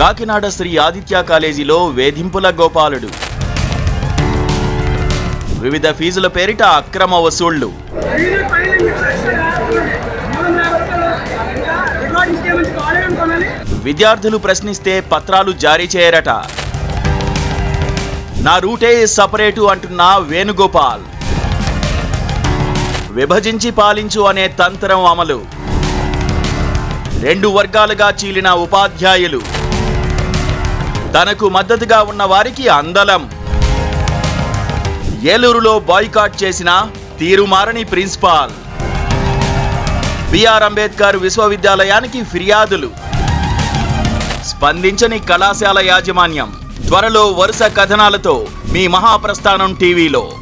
కాకినాడ శ్రీ ఆదిత్య కాలేజీలో వేధింపుల గోపాలుడు. వివిధ ఫీజుల పేరిట అక్రమ వసూళ్ళు. విద్యార్థులు ప్రశ్నిస్తే పత్రాలు జారీ చేయరట. నా రూటే సపరేటు అంటున్న వేణుగోపాల్. విభజించి పాలించు అనే తంత్రం అమలు. రెండు వర్గాలుగా చీలిన ఉపాధ్యాయులు. తనకు మద్దతుగా ఉన్న వారికి అందలం. ఏలూరులో బాయ్కాట్ చేసిన తీరుమారని ప్రిన్సిపాల్. బిఆర్ అంబేద్కర్ విశ్వవిద్యాలయానికి ఫిర్యాదులు. స్పందించని కళాశాల యాజమాన్యం. త్వరలో వరుస కథనాలతో మీ మహాప్రస్థానం టీవీలో.